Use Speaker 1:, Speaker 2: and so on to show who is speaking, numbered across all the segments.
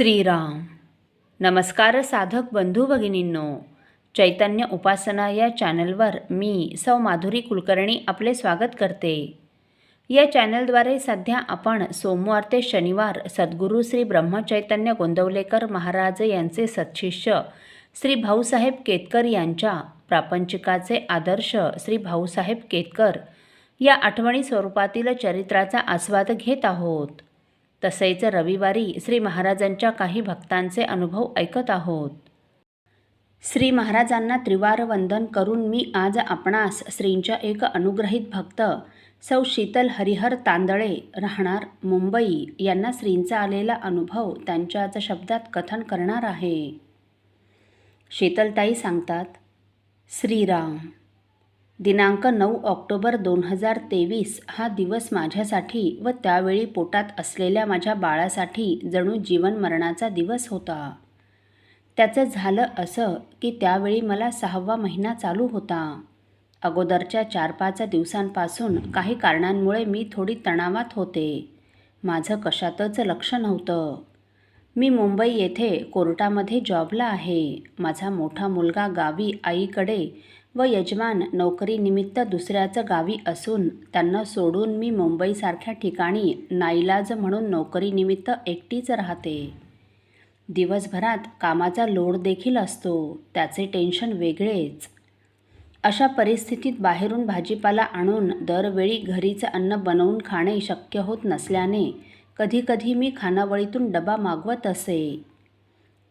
Speaker 1: श्रीराम. नमस्कार साधक बंधू भगिनींनो. चैतन्य उपासना या चॅनलवर मी सौ माधुरी कुलकर्णी आपले स्वागत करते. या चॅनलद्वारे सध्या आपण सोमवार ते शनिवार सद्गुरू श्री ब्रह्मचैतन्य गोंदवलेकर महाराज यांचे सत्शिष्य श्री भाऊसाहेब केतकर यांच्या प्रापंचिकाचे आदर्श श्री भाऊसाहेब केतकर या आठवणी स्वरूपातील चरित्राचा आस्वाद घेत आहोत. तसेच रविवारी श्री महाराजांच्या काही भक्तांचे अनुभव ऐकत आहोत. श्री महाराजांना त्रिवार वंदन करून मी आज आपणास श्रींच्या एक अनुग्रहित भक्त सौ शीतल हरिहर तांदळे राहणार मुंबई यांना श्रींचा आलेला अनुभव त्यांच्याच शब्दात कथन करणार आहे. शीतलताई सांगतात श्रीराम दिनांक नऊ ऑक्टोबर दोन हजार तेवीस हा दिवस माझ्यासाठी व त्यावेळी पोटात असलेल्या माझ्या बाळासाठी जणू जीवन मरणाचा दिवस होता. त्याचं झालं असं की त्यावेळी मला सहावा महिना चालू होता. अगोदरच्या चार पाच दिवसांपासून काही कारणांमुळे मी थोडी तणावात होते. माझं कशातच लक्ष नव्हतं. मी मुंबई येथे कोर्टामध्ये जॉबला आहे. माझा मोठा मुलगा गावी आईकडे व यजमान नोकरीनिमित्त दुसऱ्याचं गावी असून त्यांना सोडून मी मुंबईसारख्या ठिकाणी नाईलाज म्हणून नोकरीनिमित्त एकटीच राहते. दिवसभरात कामाचा लोड देखील असतो त्याचे टेन्शन वेगळेच. अशा परिस्थितीत बाहेरून भाजीपाला आणून दरवेळी घरीचं अन्न बनवून खाणे शक्य होत नसल्याने कधीकधी मी खानावळीतून डबा मागवत असे.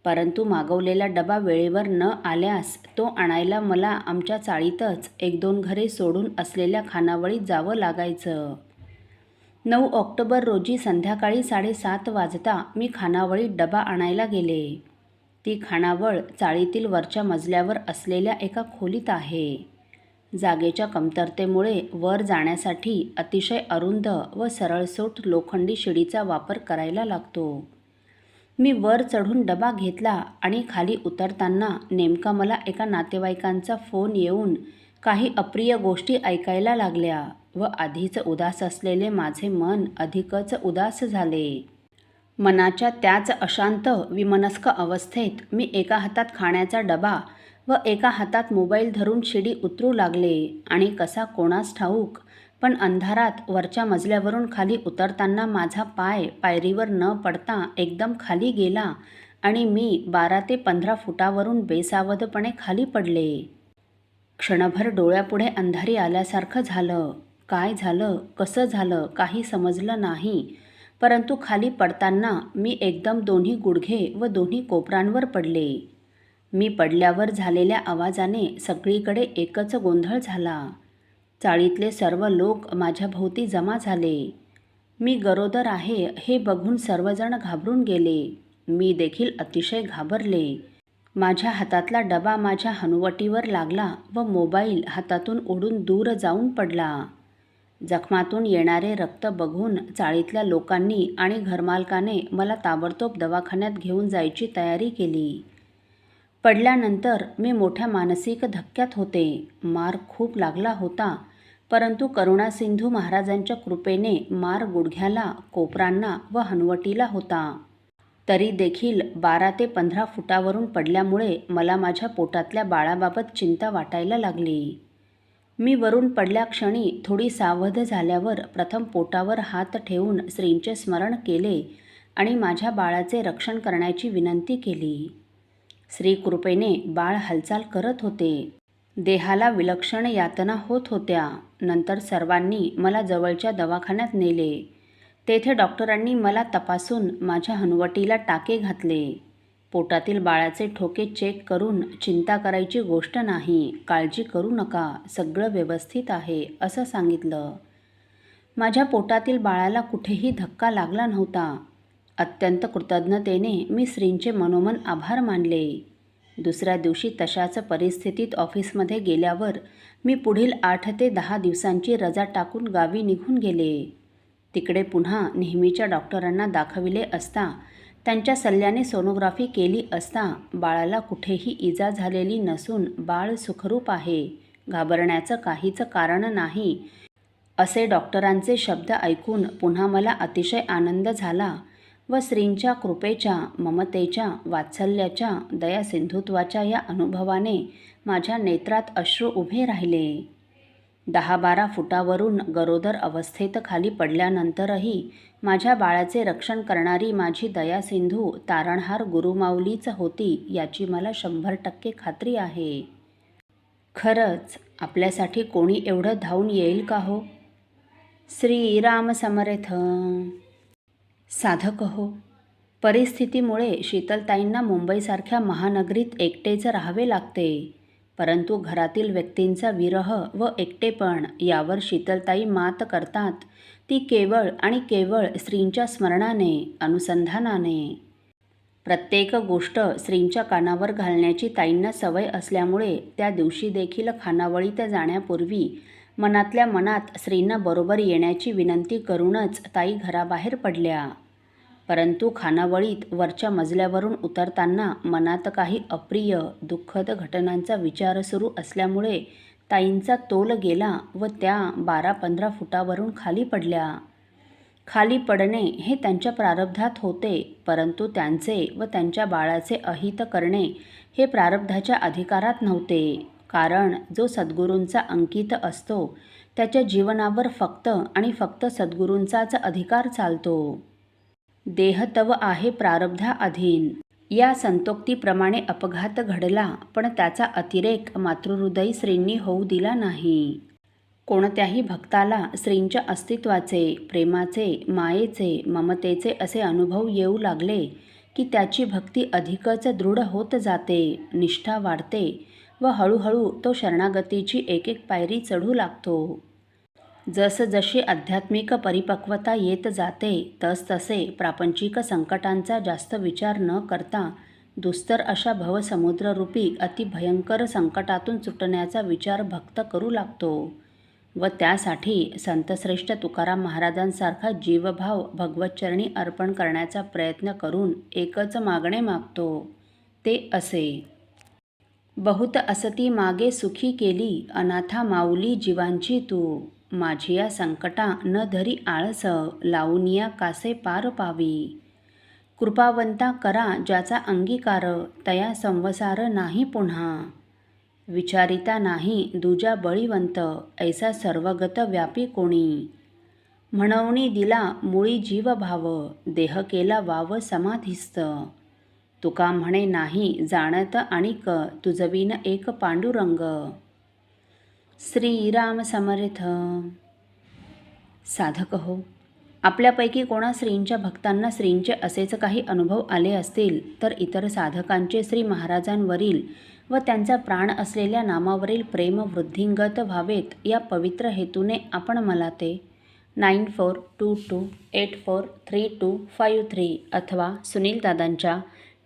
Speaker 1: परंतु मागवलेला डबा वेळेवर न आल्यास तो आणायला मला आमच्या चाळीतच एक दोन घरे सोडून असलेल्या खानावळीत जावं लागायचं. नऊ ऑक्टोबर रोजी संध्याकाळी साडेसात वाजता मी खानावळीत डबा आणायला गेले. ती खानावळ चाळीतील वरच्या मजल्यावर असलेल्या एका खोलीत आहे. जागेच्या कमतरतेमुळे वर जाण्यासाठी अतिशय अरुंद व सरळसोट लोखंडी शिडीचा वापर करायला लागतो. मी वर चढून डबा घेतला आणि खाली उतरताना नेमका मला एका नातेवाईकांचा फोन येऊन काही अप्रिय गोष्टी ऐकायला लागल्या व आधीच उदास असलेले माझे मन अधिकच उदास झाले. मनाच्या त्याच अशांत विमनस्क अवस्थेत मी एका हातात खाण्याचा डबा व एका हातात मोबाईल धरून शिडी उतरू लागले आणि कसा कोणास ठाऊक पण अंधारात वरच्या मजल्यावरून खाली उतरताना माझा पाय पायरीवर न पडता एकदम खाली गेला आणि मी बारा ते पंधरा फुटावरून बेसावधपणे खाली पडले. क्षणभर डोळ्यापुढे अंधारी आल्यासारखं झालं. काय झालं? कसं झालं? काही समजलं नाही. परंतु खाली पडताना मी एकदम दोन्ही गुडघे व दोन्ही कोपरांवर पडले. मी पडल्यावर झालेल्या आवाजाने सगळीकडे एकच गोंधळ झाला. चाळीतले सर्व लोक माझ्याभोवती जमा झाले. मी गरोदर आहे हे बघून सर्वजण घाबरून गेले. मी देखील अतिशय घाबरले. माझ्या हातातला डबा माझ्या हनुवटीवर लागला व मोबाईल हातातून ओढून दूर जाऊन पडला. जखमातून येणारे रक्त बघून चाळीतल्या लोकांनी आणि घरमालकाने मला ताबडतोब दवाखान्यात घेऊन जायची तयारी केली. पडल्यानंतर मी मोठ्या मानसिक धक्क्यात होते. मार खूप लागला होता परंतु करुणासिंधू महाराजांच्या कृपेने मार गुडघ्याला कोपरांना व हनवटीला होता. तरी देखील बारा ते पंधरा फुटावरून पडल्यामुळे मला माझ्या पोटातल्या बाळाबाबत चिंता वाटायला लागली. मी वरून पडल्या क्षणी थोडी सावध झाल्यावर प्रथम पोटावर हात ठेवून श्रींचे स्मरण केले आणि माझ्या बाळाचे रक्षण करण्याची विनंती केली. श्री कृपेने बाळ हालचाल करत होते. देहाला विलक्षण यातना होत होत्या. नंतर सर्वांनी मला जवळच्या दवाखान्यात नेले. तेथे डॉक्टरांनी मला तपासून माझ्या हनुवटीला टाके घातले. पोटातील बाळाचे ठोके चेक करून चिंता करायची गोष्ट नाही काळजी करू नका सगळं व्यवस्थित आहे असं सांगितलं. माझ्या पोटातील बाळाला कुठेही धक्का लागला नव्हता. अत्यंत कृतज्ञतेने मी श्रींचे मनोमन आभार मानले. दुसऱ्या दिवशी तशाच परिस्थितीत ऑफिसमध्ये गेल्यावर मी पुढील आठ ते दहा दिवसांची रजा टाकून गावी निघून गेले. तिकडे पुन्हा नेहमीच्या डॉक्टरांना दाखविले असता त्यांच्या सल्ल्याने सोनोग्राफी केली असता बाळाला कुठेही इजा झालेली नसून बाळ सुखरूप आहे. घाबरण्याचं काहीच कारण नाही असे डॉक्टरांचे शब्द ऐकून पुन्हा मला अतिशय आनंद झाला. व श्रींच्या कृपेच्या ममतेच्या वात्सल्याच्या दयासिंधुत्वाच्या या अनुभवाने माझ्या नेत्रात अश्रू उभे राहिले. दहा बारा फुटावरून गरोदर अवस्थेत खाली पडल्यानंतरही माझ्या बाळाचे रक्षण करणारी माझी दयासिंधू तारणहार गुरुमाऊलीच होती याची मला शंभर टक्के खात्री आहे. खरंच आपल्यासाठी कोणी एवढं धावून येईल का हो? श्रीराम समर्थ! साधक हो. परिस्थितीमुळे शीतलताईंना मुंबईसारख्या महानगरीत एकटेच राहावे लागते. परंतु घरातील व्यक्तींचा विरह व एकटेपण यावर शीतलताई मात करतात. ती केवळ आणि केवळ स्त्रींच्या स्मरणाने अनुसंधानाने. प्रत्येक गोष्ट स्त्रींच्या कानावर घालण्याची ताईंना सवय असल्यामुळे त्या दिवशी देखील खानावळीत जाण्यापूर्वी मनातल्या मनात श्रींना बरोबर येण्याची विनंती करूनच ताई घराबाहेर पडल्या. परंतु खानावळीत वरच्या मजल्यावरून उतरताना मनात काही अप्रिय दुःखद घटनांचा विचार सुरू असल्यामुळे ताईंचा तोल गेला व त्या बारा पंधरा फुटावरून खाली पडल्या. खाली पडणे हे त्यांच्या प्रारब्धात होते परंतु त्यांचे व त्यांच्या बाळाचे अहित करणे हे प्रारब्धाच्या अधिकारात नव्हते. कारण जो सद्गुरूंचा अंकित असतो त्याच्या जीवनावर फक्त आणि फक्त सद्गुरूंचाच अधिकार चालतो. देह तव आहे प्रारब्धा अधीन या संतोक्तीप्रमाणे अपघात घडला पण त्याचा अतिरेक मातृहृदयी श्रींनी होऊ दिला नाही. कोणत्याही भक्ताला श्रींच्या अस्तित्वाचे प्रेमाचे मायेचे ममतेचे असे अनुभव येऊ लागले की त्याची भक्ती अधिकच दृढ होत जाते निष्ठा वाढते व हळूहळू तो शरणागतीची एक एक पायरी चढू लागतो. जसजशी आध्यात्मिक परिपक्वता येत जाते तसतसे प्रापंचिक संकटांचा जास्त विचार न करता दुस्तर अशा भवसमुद्ररूपी अतिभयंकर संकटातून सुटण्याचा विचार भक्त करू लागतो. व त्यासाठी संतश्रेष्ठ तुकाराम महाराजांसारखा जीवभाव भगवतचरणी अर्पण करण्याचा प्रयत्न करून एकच मागणे मागतो ते असे. बहुत असती मागे सुखी केली अनाथा माऊली जीवांची तू. माझी या संकटा न धरी आळस लावूनिया कासे पार पावी. कृपावंता करा ज्याचा अंगीकार तया संवसार नाही पुन्हा. विचारिता नाही दुजा बळीवंत ऐसा सर्वगत व्यापी कोणी. म्हणवणी दिला मुळी जीवभाव देह केला वाव समाधिस्त. तुका म्हणे नाही जाणत आणिक तुझवीन एक पांडुरंग. श्रीराम समर्थ. साधक हो आपल्यापैकी कोणा श्रींच्या भक्तांना श्रींचे असेच काही अनुभव आले असतील तर इतर साधकांचे श्री महाराजांवरील व त्यांचा प्राण असलेल्या नामावरील प्रेम वृद्धिंगत व्हावेत या पवित्र हेतूने आपण मला ते nine four two two eight four three two five three अथवा सुनील दादांच्या